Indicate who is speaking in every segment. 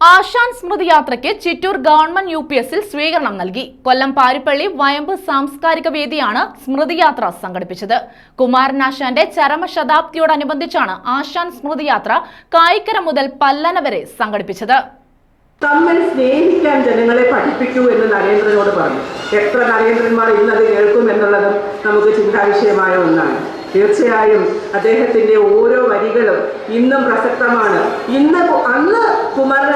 Speaker 1: ആശാൻ സ്മൃതി യാത്രയ്ക്ക് Chittur government U P എസിൽ സ്വീകരണം നൽകി. കൊല്ലം പാരിപ്പള്ളി വയമ്പ് സാംസ്കാരിക വേദിയാണ് സ്മൃതി യാത്ര സംഘടിപ്പിച്ചത്. കുമാരനാശാന്റെ ചരമശതാബ്ദിയോടനുബന്ധിച്ചാണ് ആശാൻ സ്മൃതി യാത്ര കായിക്കര മുതൽ പല്ലന വരെ സംഘടിപ്പിച്ചത്.
Speaker 2: തമ്മിൽ സ്നേഹിക്കാൻ ജനങ്ങളെ പഠിപ്പിക്കൂ എന്ന് നരേന്ദ്രനോട് പറഞ്ഞു. എത്ര നരേന്ദ്രന്മാർ ഇന്നത് കേൾക്കും എന്നുള്ളതും നമുക്ക് ചിന്താവിഷയമായ ഒന്നാണ്. തീർച്ചയായും അദ്ദേഹത്തിന്റെ ഓരോ വരികളും ഇന്നും പ്രസക്തമാണ്. ഇന്ന് അന്ന് കുമാരനാശൻ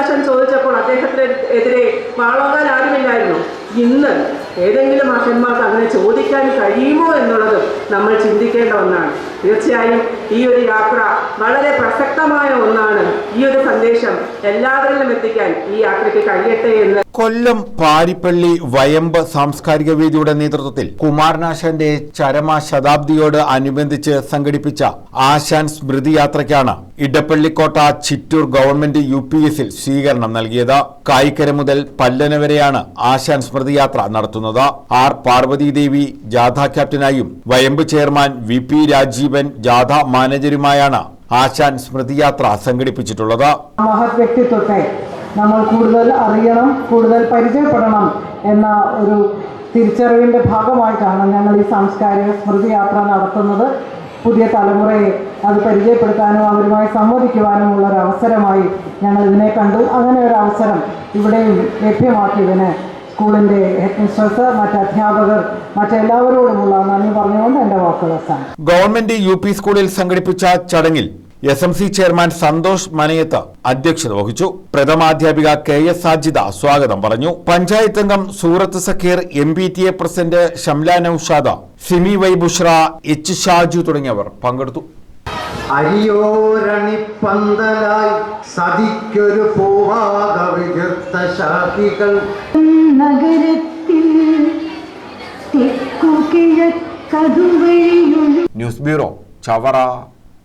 Speaker 2: ചോദിച്ചപ്പോൾ അദ്ദേഹത്തിന് എതിരെ വാളോങ്ങാൻ ആരുമില്ലായിരുന്നു ഇന്ന് ഏതെങ്കിലും ആശന്മാർക്ക് അങ്ങനെ ചോദിക്കാൻ കഴിയുമോ എന്നുള്ളത് നമ്മൾ ചിന്തിക്കേണ്ട ഒന്നാണ്. തീർച്ചയായും ഈ ഒരു യാത്ര വളരെ പ്രസക്തമായ ഒന്നാണ്. ഈ ഒരു സന്ദേശം എല്ലാവരിലും എത്തിക്കാൻ ഈ യാത്രയ്ക്ക് കഴിയട്ടെ എന്ന്
Speaker 3: കൊല്ലം പാരിപ്പള്ളി വയമ്പ് സാംസ്കാരിക വേദിയുടെ നേതൃത്വത്തിൽ കുമാരനാശാന്റെ ചരമ ശതാബ്ദിയോട് അനുബന്ധിച്ച് സംഘടിപ്പിച്ച ആശാൻ സ്മൃതി യാത്രയ്ക്കാണ് Edappallikotta Chittur government U P എസിൽ സ്വീകരണം നൽകിയത്. കായിക്കര മുതൽ പല്ലന വരെയാണ് ആശാൻ സ്മൃതി യാത്ര നടത്തുന്നത്. ആർ പാർവതീദേവി ജാഥ ക്യാപ്റ്റനായും വയമ്പ് ചെയർമാൻ വി പി രാജീവൻ ജാഥ മാനേജരുമായാണ് ആശാൻ സ്മൃതി യാത്ര സംഘടിപ്പിച്ചിട്ടുള്ളത്.
Speaker 4: മഹത് വ്യക്തിത്വത്തെ നമ്മൾ കൂടുതൽ അറിയണം കൂടുതൽ പരിചയപ്പെടണം എന്ന ഒരു തിരിച്ചറിവിന്റെ ഭാഗമായിട്ടാണ് ഞങ്ങൾ ഈ സാംസ്കാരിക സ്മൃതി യാത്ര നടത്തുന്നത്. പുതിയ തലമുറയെ അത് പരിചയപ്പെടുത്താനും അവരുമായി സംവദിക്കുവാനും ഉള്ള ഒരു അവസരമായി ഞങ്ങൾ ഇതിനെ കണ്ടു. അങ്ങനെ ഒരു അവസരം ഇവിടെയും ലഭ്യമാക്കിയതിന് സ്കൂളിന്റെ ഹെഡ് മിസ്റ്റേഴ്സ് മറ്റ് അധ്യാപകർ മറ്റെല്ലാവരോടുമുള്ള നന്ദി പറഞ്ഞുകൊണ്ട് എന്റെ വാക്കുകൾ
Speaker 3: ഗവൺമെന്റ് യു പി സ്കൂളിൽ സംഘടിപ്പിച്ച ചടങ്ങിൽ S M C chairman Santhosh Manayath അധ്യക്ഷത വഹിച്ചു. പ്രഥമാധ്യാപിക കെ എസ് സാജിദ സ്വാഗതം പറഞ്ഞു. പഞ്ചായത്ത് അംഗം Surath Zakir M P T A president Shamla Noushad Simi Y Bushra H Shaju തുടങ്ങിയവർ പങ്കെടുത്തു.
Speaker 5: അരിയോരണിപ്പന്തലായി സതിക്കൊരു പൂവാക വിചിർത്ത ശാഖികൾ.
Speaker 6: നഗരത്തിൽ തെക്കു കിഴക്കതുവഴിയൊഴു
Speaker 3: ന്യൂസ് ബ്യൂറോ ചവറ.